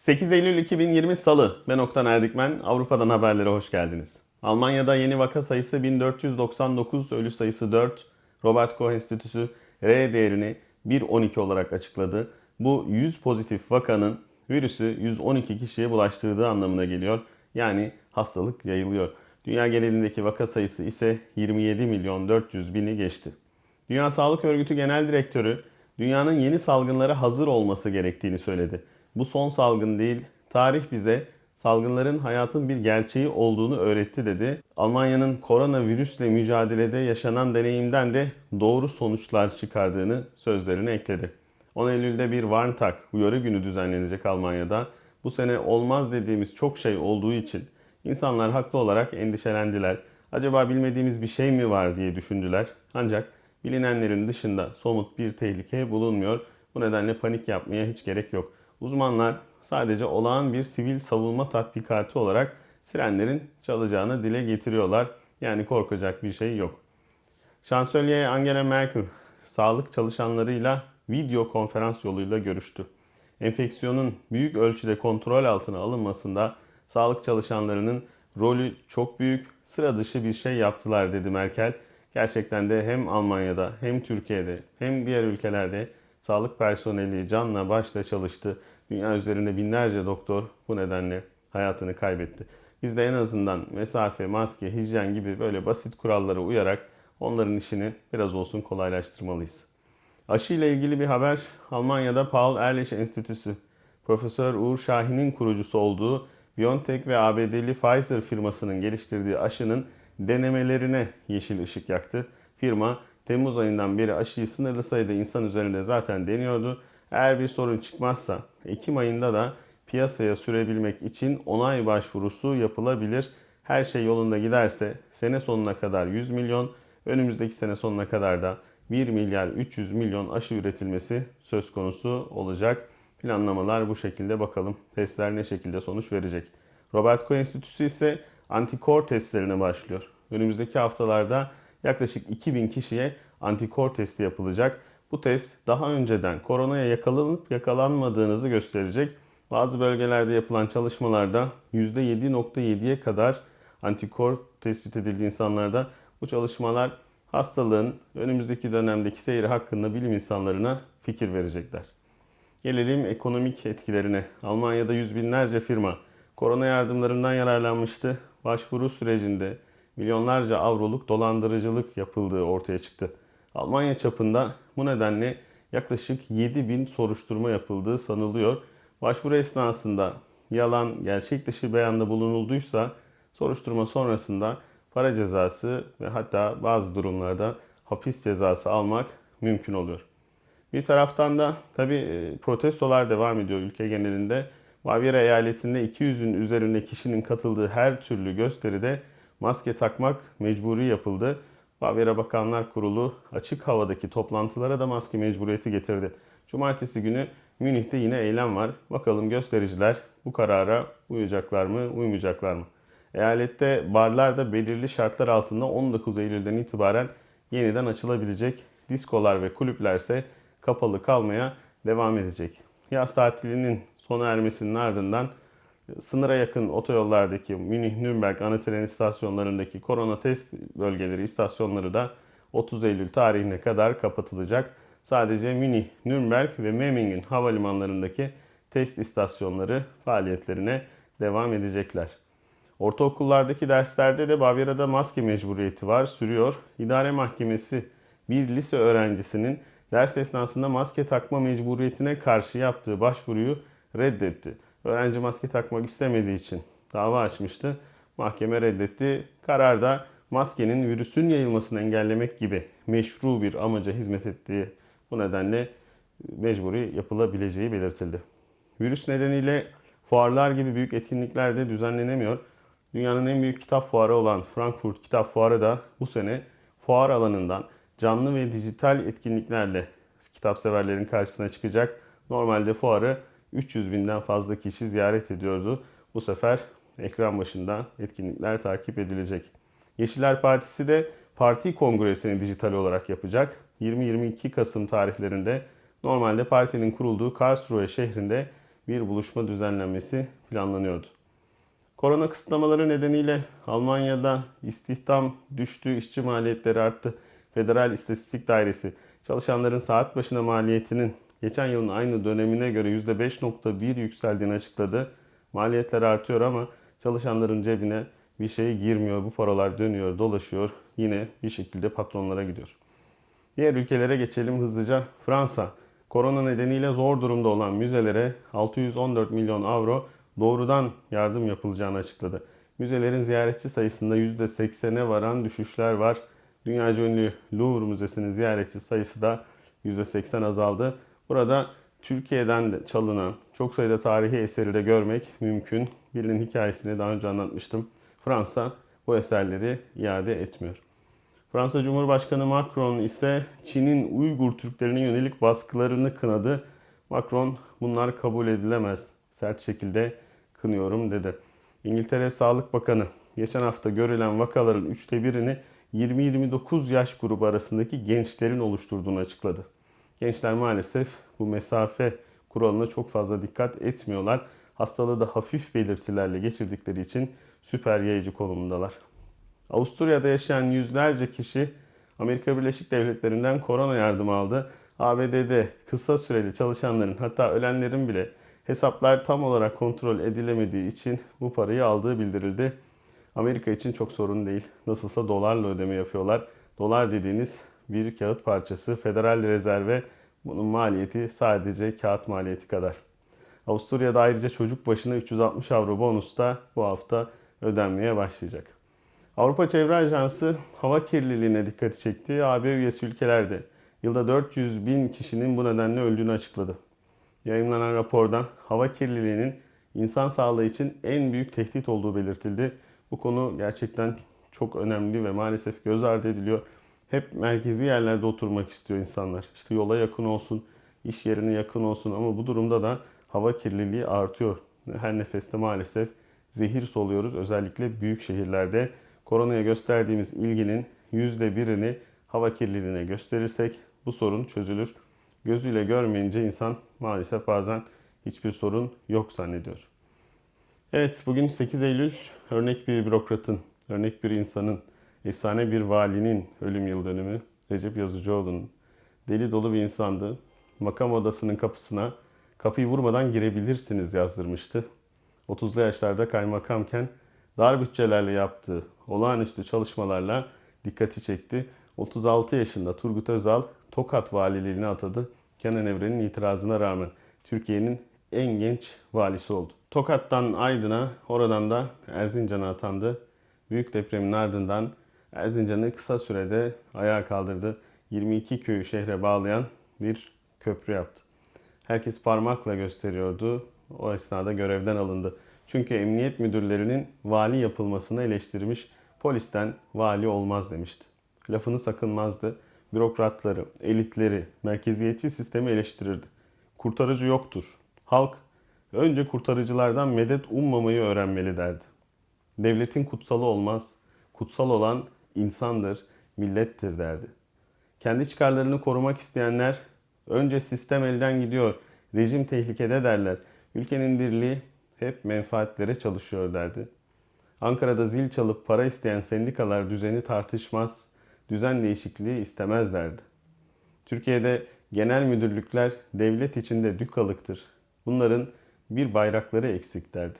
8 Eylül 2020 Salı. Ben Oktan Erdikmen. Avrupa'dan haberlere hoş geldiniz. Almanya'da yeni vaka sayısı 1499, ölü sayısı 4. Robert Koch Enstitüsü R değerini 1.12 olarak açıkladı. Bu 100 pozitif vakanın virüsü 112 kişiye bulaştırdığı anlamına geliyor. Yani hastalık yayılıyor. Dünya genelindeki vaka sayısı ise 27 milyon 400 bini geçti. Dünya Sağlık Örgütü Genel Direktörü dünyanın yeni salgınlara hazır olması gerektiğini söyledi. Bu son salgın değil, tarih bize salgınların hayatın bir gerçeği olduğunu öğretti dedi. Almanya'nın koronavirüsle mücadelede yaşanan deneyimden de doğru sonuçlar çıkardığını sözlerine ekledi. 10 Eylül'de bir Warntag uyarı günü düzenlenecek Almanya'da. Bu sene olmaz dediğimiz çok şey olduğu için insanlar haklı olarak endişelendiler. Acaba bilmediğimiz bir şey mi var diye düşündüler. Ancak bilinenlerin dışında somut bir tehlike bulunmuyor. Bu nedenle panik yapmaya hiç gerek yok. Uzmanlar sadece olağan bir sivil savunma tatbikatı olarak sirenlerin çalacağını dile getiriyorlar. Yani korkacak bir şey yok. Şansölye Angela Merkel sağlık çalışanlarıyla video konferans yoluyla görüştü. Enfeksiyonun büyük ölçüde kontrol altına alınmasında sağlık çalışanlarının rolü çok büyük, sıra dışı bir şey yaptılar dedi Merkel. Gerçekten de hem Almanya'da hem Türkiye'de hem diğer ülkelerde sağlık personeli canla başla çalıştı. Dünya üzerinde binlerce doktor bu nedenle hayatını kaybetti. Biz de en azından mesafe, maske, hijyen gibi böyle basit kurallara uyarak onların işini biraz olsun kolaylaştırmalıyız. Aşı ile ilgili bir haber Almanya'da Paul Ehrlich Enstitüsü Profesör Uğur Şahin'in kurucusu olduğu BioNTech ve ABD'li Pfizer firmasının geliştirdiği aşının denemelerine yeşil ışık yaktı. Firma Temmuz ayından beri aşıyı sınırlı sayıda insan üzerinde zaten deniyordu. Eğer bir sorun çıkmazsa Ekim ayında da piyasaya sürebilmek için onay başvurusu yapılabilir. Her şey yolunda giderse sene sonuna kadar 100 milyon, önümüzdeki sene sonuna kadar da 1 milyar 300 milyon aşı üretilmesi söz konusu olacak. Planlamalar bu şekilde bakalım testler ne şekilde sonuç verecek. Robert Koch Enstitüsü ise antikor testlerine başlıyor. Önümüzdeki haftalarda yaklaşık 2000 kişiye antikor testi yapılacak. Bu test daha önceden koronaya yakalanıp yakalanmadığınızı gösterecek. Bazı bölgelerde yapılan çalışmalarda %7.7'ye kadar antikor tespit edildi insanlarda. Bu çalışmalar hastalığın önümüzdeki dönemdeki seyri hakkında bilim insanlarına fikir verecekler. Gelelim ekonomik etkilerine. Almanya'da yüz binlerce firma korona yardımlarından yararlanmıştı. Başvuru sürecinde milyonlarca avroluk dolandırıcılık yapıldığı ortaya çıktı. Almanya çapında bu nedenle yaklaşık 7 bin soruşturma yapıldığı sanılıyor. Başvuru esnasında yalan, gerçek dışı beyanda bulunulduysa soruşturma sonrasında para cezası ve hatta bazı durumlarda hapis cezası almak mümkün oluyor. Bir taraftan da tabi protestolar devam ediyor ülke genelinde. Bavyera eyaletinde 200'ün üzerinde kişinin katıldığı her türlü gösteride maske takmak mecburi yapıldı. Bavyera Bakanlar Kurulu açık havadaki toplantılara da maske mecburiyeti getirdi. Cumartesi günü Münih'te yine eylem var. Bakalım göstericiler bu karara uyacaklar mı, uymayacaklar mı? Eyalette barlar da belirli şartlar altında 19 Eylül'den itibaren yeniden açılabilecek. Diskolar ve kulüpler ise kapalı kalmaya devam edecek. Yaz tatilinin sona ermesinin ardından sınıra yakın otoyollardaki Münih-Nürnberg ana tren istasyonlarındaki korona test bölgeleri istasyonları da 30 Eylül tarihine kadar kapatılacak. Sadece Münih, Nürnberg ve Memmingen havalimanlarındaki test istasyonları faaliyetlerine devam edecekler. Ortaokullardaki derslerde de Bavyera'da maske mecburiyeti var, sürüyor. İdare Mahkemesi bir lise öğrencisinin ders esnasında maske takma mecburiyetine karşı yaptığı başvuruyu reddetti. Öğrenci maske takmak istemediği için dava açmıştı. Mahkeme reddetti. Kararda maskenin virüsün yayılmasını engellemek gibi meşru bir amaca hizmet ettiği bu nedenle mecburi yapılabileceği belirtildi. Virüs nedeniyle fuarlar gibi büyük etkinlikler de düzenlenemiyor. Dünyanın en büyük kitap fuarı olan Frankfurt Kitap Fuarı da bu sene fuar alanından canlı ve dijital etkinliklerle kitap severlerin karşısına çıkacak. Normalde fuarı 300 binden fazla kişi ziyaret ediyordu. Bu sefer ekran başında etkinlikler takip edilecek. Yeşiller Partisi de parti kongresini dijital olarak yapacak. 20-22 Kasım tarihlerinde normalde partinin kurulduğu Karlsruhe şehrinde bir buluşma düzenlenmesi planlanıyordu. Korona kısıtlamaları nedeniyle Almanya'da istihdam düştü, işçi maliyetleri arttı. Federal İstatistik Dairesi çalışanların saat başına maliyetinin geçen yılın aynı dönemine göre %5.1 yükseldiğini açıkladı. Maliyetler artıyor ama çalışanların cebine bir şey girmiyor. Bu paralar dönüyor, dolaşıyor. Yine bir şekilde patronlara gidiyor. Diğer ülkelere geçelim hızlıca. Fransa, korona nedeniyle zor durumda olan müzelere 614 milyon avro doğrudan yardım yapılacağını açıkladı. Müzelerin ziyaretçi sayısında %80'e varan düşüşler var. Dünyaca ünlü Louvre Müzesi'nin ziyaretçi sayısı da %80 azaldı. Burada Türkiye'den de çalınan çok sayıda tarihi eseri de görmek mümkün. Birinin hikayesini daha önce anlatmıştım. Fransa bu eserleri iade etmiyor. Fransa Cumhurbaşkanı Macron ise Çin'in Uygur Türklerine yönelik baskılarını kınadı. Macron bunlar kabul edilemez. Sert şekilde kınıyorum dedi. İngiltere Sağlık Bakanı geçen hafta görülen vakaların üçte birini 20-29 yaş grubu arasındaki gençlerin oluşturduğunu açıkladı. Gençler maalesef bu mesafe kuralına çok fazla dikkat etmiyorlar. Hastalığı da hafif belirtilerle geçirdikleri için süper yayıcı konumundalar. Avusturya'da yaşayan yüzlerce kişi Amerika Birleşik Devletleri'nden korona yardımı aldı. ABD'de kısa süreli çalışanların hatta ölenlerin bile hesaplar tam olarak kontrol edilemediği için bu parayı aldığı bildirildi. Amerika için çok sorun değil. Nasılsa dolarla ödeme yapıyorlar. Dolar dediğiniz bir kağıt parçası. Federal rezerve bunun maliyeti sadece kağıt maliyeti kadar. Avusturya'da ayrıca çocuk başına 360 avro bonus da bu hafta ödenmeye başlayacak. Avrupa Çevre Ajansı hava kirliliğine dikkati çekti. AB üyesi ülkelerde yılda 400 bin kişinin bu nedenle öldüğünü açıkladı. Yayınlanan raporda hava kirliliğinin insan sağlığı için en büyük tehdit olduğu belirtildi. Bu konu gerçekten çok önemli ve maalesef göz ardı ediliyor. Hep merkezi yerlerde oturmak istiyor insanlar. İşte yola yakın olsun, iş yerine yakın olsun ama bu durumda da hava kirliliği artıyor. Her nefeste maalesef zehir soluyoruz. Özellikle büyük şehirlerde koronaya gösterdiğimiz ilginin yüzde birini hava kirliliğine gösterirsek bu sorun çözülür. Gözüyle görmeyince insan maalesef bazen hiçbir sorun yok zannediyor. Evet bugün 8 Eylül örnek bir bürokratın, örnek bir insanın, efsane bir valinin ölüm yıl dönümü Recep Yazıcıoğlu'nun. Deli dolu bir insandı. Makam odasının kapısına kapıyı vurmadan girebilirsiniz yazdırmıştı. 30'lu yaşlarda kaymakamken dar bütçelerle yaptığı olağanüstü çalışmalarla dikkati çekti. 36 yaşında Turgut Özal Tokat valiliğine atadı. Kenan Evren'in itirazına rağmen Türkiye'nin en genç valisi oldu. Tokat'tan Aydın'a, oradan da Erzincan'a atandı. Büyük depremin ardından Erzincan'ı kısa sürede ayağa kaldırdı. 22 köyü şehre bağlayan bir köprü yaptı. Herkes parmakla gösteriyordu. O esnada görevden alındı. Çünkü emniyet müdürlerinin vali yapılmasını eleştirmiş, polisten vali olmaz demişti. Lafını sakınmazdı. Bürokratları, elitleri, merkeziyetçi sistemi eleştirirdi. Kurtarıcı yoktur. Halk önce kurtarıcılardan medet ummamayı öğrenmeli derdi. Devletin kutsalı olmaz. Kutsal olan insandır, millettir derdi. Kendi çıkarlarını korumak isteyenler önce sistem elden gidiyor, rejim tehlikede derler. Ülkenin dirliği hep menfaatlere çalışıyor derdi. Ankara'da zil çalıp para isteyen sendikalar düzeni tartışmaz, düzen değişikliği istemezlerdi. Türkiye'de genel müdürlükler devlet içinde dükalıktır. Bunların bir bayrakları eksik derdi.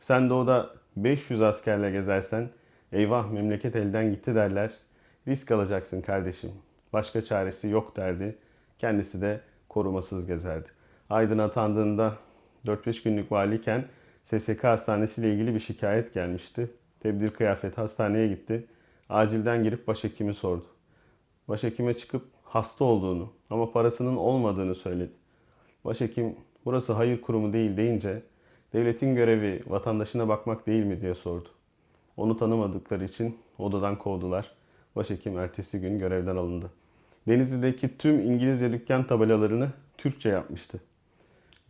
Sen doğuda 500 askerle gezersen eyvah memleket elden gitti derler. Risk alacaksın kardeşim. Başka çaresi yok derdi. Kendisi de korumasız gezerdi. Aydın atandığında 4-5 günlük valiyken SSK hastanesiyle ilgili bir şikayet gelmişti. Tebdir kıyafet hastaneye gitti. Acilden girip başhekimi sordu. Başhekime çıkıp hasta olduğunu ama parasının olmadığını söyledi. Başhekim burası hayır kurumu değil deyince devletin görevi vatandaşına bakmak değil mi diye sordu. Onu tanımadıkları için odadan kovdular. Başhekim ertesi gün görevden alındı. Denizli'deki tüm İngilizce dükkan tabelalarını Türkçe yapmıştı.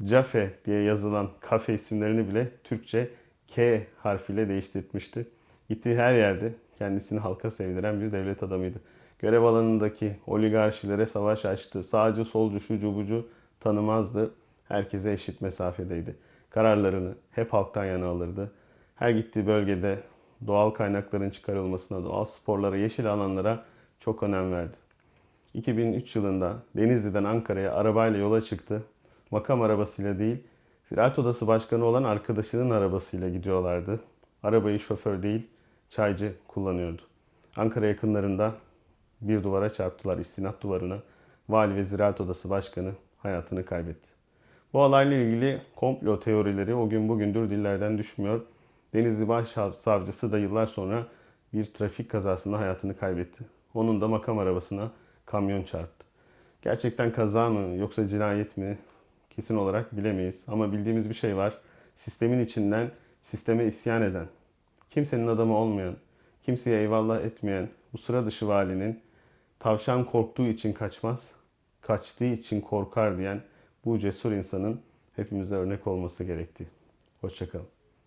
Cafe diye yazılan kafe isimlerini bile Türkçe K harfiyle değiştirmişti. Gittiği her yerde kendisini halka sevdiren bir devlet adamıydı. Görev alanındaki oligarşilere savaş açtı. Sağcı, solcu, şucu, bucu tanımazdı. Herkese eşit mesafedeydi. Kararlarını hep halktan yana alırdı. Her gittiği bölgede doğal kaynakların çıkarılmasına, doğal sporlara, yeşil alanlara çok önem verdi. 2003 yılında Denizli'den Ankara'ya arabayla yola çıktı. Makam arabasıyla değil, Ziraat Odası Başkanı olan arkadaşının arabasıyla gidiyorlardı. Arabayı şoför değil, çaycı kullanıyordu. Ankara yakınlarında bir duvara çarptılar, istinat duvarına. Vali ve Ziraat Odası Başkanı hayatını kaybetti. Bu olayla ilgili komplo teorileri o gün bugündür dillerden düşmüyor. Denizli Başsavcısı da yıllar sonra bir trafik kazasında hayatını kaybetti. Onun da makam arabasına kamyon çarptı. Gerçekten kaza mı yoksa cinayet mi kesin olarak bilemeyiz. Ama bildiğimiz bir şey var. Sistemin içinden sisteme isyan eden, kimsenin adamı olmayan, kimseye eyvallah etmeyen bu sıra dışı valinin tavşan korktuğu için kaçmaz, kaçtığı için korkar diyen bu cesur insanın hepimize örnek olması gerektiği. Hoşçakalın.